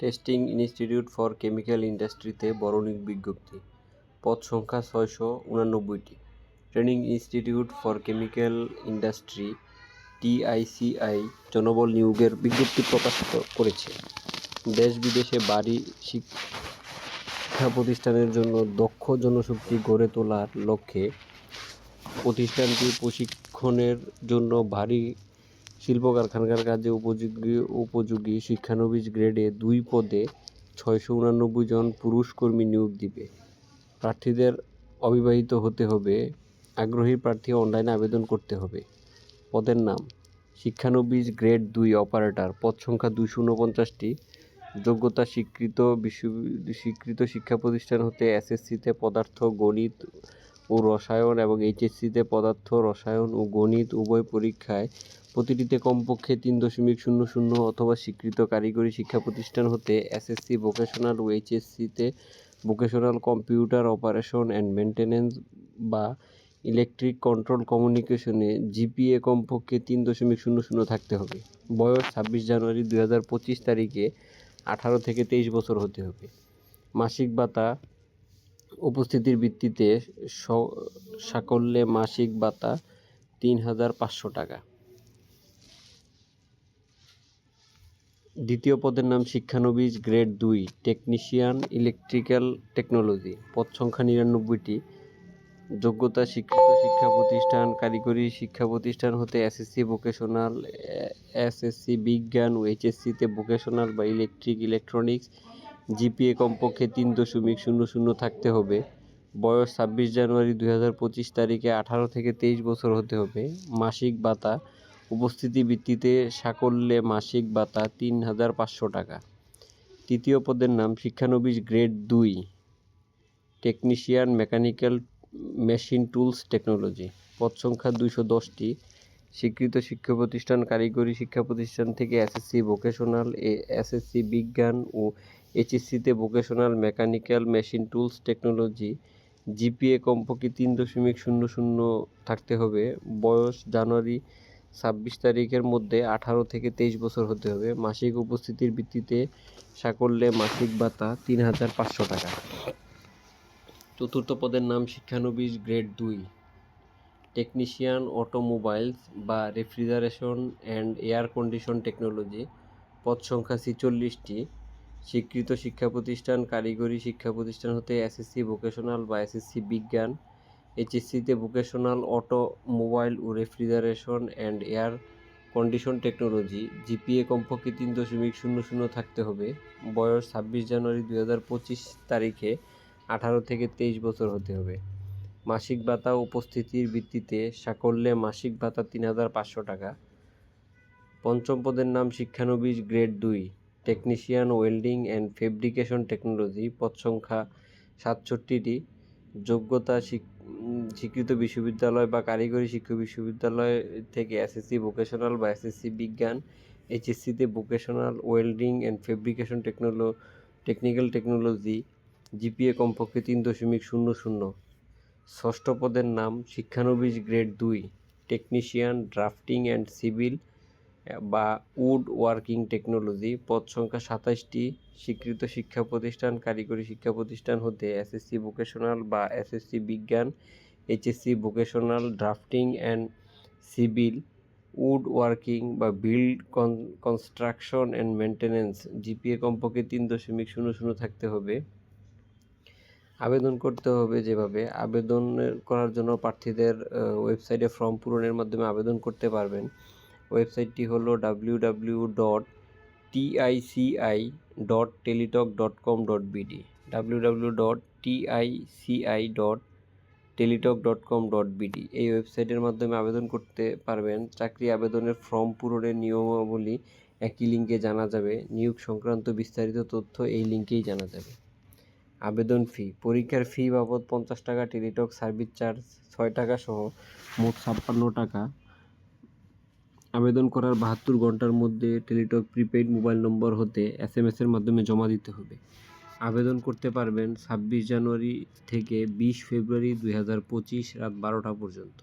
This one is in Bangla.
টেস্টিং ইনস্টিটিউট ফর কেমিক্যাল ইন্ডাস্ট্রিতে বরণিক বিজ্ঞপ্তি। পদ সংখ্যা ছয়শো উনানব্বইটি। Training institute for chemical industry, TICI, জনবল নিয়োগের বিজ্ঞপ্তি প্রকাশ করেছে। দেশ বিদেশে বাড়ি শিক্ষা প্রতিষ্ঠানের জন্য দক্ষ জনশক্তি গড়ে তোলার লক্ষ্যে প্রতিষ্ঠানটি প্রশিক্ষণের জন্য ভারী শিল্প কারখানার কাজে উপযোগী উপযোগী শিক্ষানবিশ গ্রেডে দুই পদে ছয়শো উনানব্বই জন পুরুষ কর্মী নিয়োগ দিবে। প্রার্থীদের অবিবাহিত হতে হবে। আগ্রহী প্রার্থী অনলাইনে আবেদন করতে হবে। পদের নাম, শিক্ষানবিশ গ্রেড দুই অপারেটর পদ সংখ্যা দুইশো উনপঞ্চাশটি। যোগ্যতা স্বীকৃত বিশ্ব স্বীকৃত শিক্ষা প্রতিষ্ঠান হতে এসএসসিতে পদার্থ, গণিত ও রসায়ন এবং এইচএসসিতে পদার্থ, রসায়ন ও গণিত উভয় পরীক্ষায় প্রতিটিতে কমপক্ষে তিন দশমিক শূন্য শূন্য অথবা স্বীকৃত কারিগরি শিক্ষা প্রতিষ্ঠান হতে এসএসসি ভোকেশনাল ও এইচএসসিতে vocational computer operation and maintenance বা ইলেকট্রিক কন্ট্রোল কমিউনিকেশনে জিপিএ কমপক্ষে তিন দশমিক শূন্য শূন্য থাকতে হবে। বয়স ছাব্বিশ জানুয়ারি দুই হাজার পঁচিশ তারিখে আঠারো থেকে তেইশ বছর হতে হবে। মাসিক ভাতা উপস্থিতির ভিত্তিতে সাকল্যে মাসিক ভাতা তিন হাজার পাঁচশো টাকা। দ্বিতীয় পদের নাম শিক্ষানবিশ গ্রেড দুই, টেকনিশিয়ান ইলেকট্রিক্যাল টেকনোলজি, পদ সংখ্যা নিরানব্বইটি। যোগ্যতা স্বীকৃত শিক্ষা প্রতিষ্ঠান, কারিগরি শিক্ষা প্রতিষ্ঠান হতে এসএসসি ভোকেশনাল এসএসসি বিজ্ঞান ও এইচএসসিতে ভোকেশনাল বা ইলেকট্রিক ইলেকট্রনিক্স জিপিএ কমপক্ষে তিন দশমিক শূন্য শূন্য থাকতে হবে। বয়স ছাব্বিশ জানুয়ারি দুই হাজার পঁচিশ তারিখে আঠারো থেকে তেইশ বছর হতে হবে। মাসিক ভাতা, উপস্থিতি ভিত্তিতে সাকল্যে মাসিক ভাতা তিন হাজার পাঁচশো টাকা। তৃতীয় পদের নাম শিক্ষানবিশ গ্রেড দুই, technician mechanical machine tools technology. পদ সংখ্যা দুইশো দশটি। স্বীকৃত শিক্ষা প্রতিষ্ঠান কারিগরি শিক্ষা প্রতিষ্ঠান থেকে এসএসসি ভোকেশনাল, এ এসএসসি বিজ্ঞান ও এইচএসসিতে vocational mechanical machine tools technology GPA কমপক্ষে তিন দশমিক শূন্য শূন্য থাকতে হবে। বয়স জানুয়ারি ছাব্বিশ তারিখের মধ্যে আঠারো থেকে তেইশ বছর হতে হবে। মাসিক উপস্থিতির ভিত্তিতে সাকল্যে মাসিক ভাতা তিন হাজার পাঁচশো টাকা। চতুর্থ পদের নাম শিক্ষানবিশ গ্রেড দুই। টেকনিশিয়ান অটোমোবাইলস বা refrigeration and air condition technology পদ সংখ্যা ছিচল্লিশটি। স্বীকৃত শিক্ষা প্রতিষ্ঠান, কারিগরি শিক্ষা প্রতিষ্ঠান হতে এসএসসি ভোকেশনাল বা এসএসসি বিজ্ঞান, এইচএসসিতে vocational, auto, mobile O refrigeration and air condition technology, GPA কমপক্ষে তিন দশমিক শূন্য শূন্য থাকতে হবে। বয়স ছাব্বিশ জানুয়ারি দুই হাজার পঁচিশ তারিখে আঠারো থেকে তেইশ বছর হতে হবে। মাসিক ভাতা উপস্থিতির ভিত্তিতে সাকল্যে মাসিক ভাতা তিন হাজার পাঁচশো টাকা। পঞ্চম পদের নাম শিক্ষানবিশ, গ্রেড দুই। Technician welding and fabrication technology পদ সংখ্যা সাতষট্টিটি। যোগ্যতা স্বীকৃত বিশ্ববিদ্যালয় বা কারিগরি শিক্ষা বিশ্ববিদ্যালয় থেকে এসএসসি ভোকেশনাল বা এসএসসি বিজ্ঞান এইচএসসিতে vocational welding and fabrication টেকনোলো technical technology GPA কমপক্ষে তিন দশমিক শূন্য শূন্য। ষষ্ঠ পদের নাম শিক্ষানবিশ গ্রেড দুই টেকনিশিয়ান ড্রাফটিং অ্যান্ড সিভিল বা উড ওয়ার্কিং টেকনোলজি, পদ সংখ্যা সাতাশটি স্বীকৃত শিক্ষা প্রতিষ্ঠান, কারিগরি শিক্ষা প্রতিষ্ঠান হতে এসএসসি ভোকেশনাল বা এসএসসি বিজ্ঞান, HSC vocational drafting and civil, wood working বা build construction and maintenance GPA কমপক্ষে তিন দশমিক শূন্য শূন্য থাকতে হবে। আবেদন করতে হবে যেভাবে। আবেদন করার জন্য প্রার্থীদের ওয়েবসাইটে ফর্ম পূরণের মাধ্যমে আবেদন করতে পারবেন। ওয়েবসাইটটি হলো W W dot TICI dot Teletalk dot com dot BD W W dot TICI dot Teletalk dot com dot BD এই ওয়েবসাইটের মাধ্যমে আবেদন করতে পারবেন। চাকরি আবেদনের ফর্ম পূরণের নিয়মাবলী একই লিঙ্কে জানা যাবে। নিয়োগ সংক্রান্ত বিস্তারিত তথ্য এই লিঙ্কেই জানা যাবে। আবেদন ফি, পরীক্ষার ফি বাবদ পঞ্চাশ টাকা, টেলিটক সার্ভিস চার্জ ছয় টাকা সহ মোট ছাপ্পান্ন টাকা। আবেদন করার বাহাত্তর ঘণ্টার মধ্যে টেলিটক প্রিপেইড মোবাইল নম্বর হতে এস এম এসের মাধ্যমে জমা দিতে হবে। আবেদন করতে পারবেন ছাব্বিশ জানুয়ারি থেকে বিশ ফেব্রুয়ারি দুই হাজার পঁচিশ রাত বারোটা পর্যন্ত।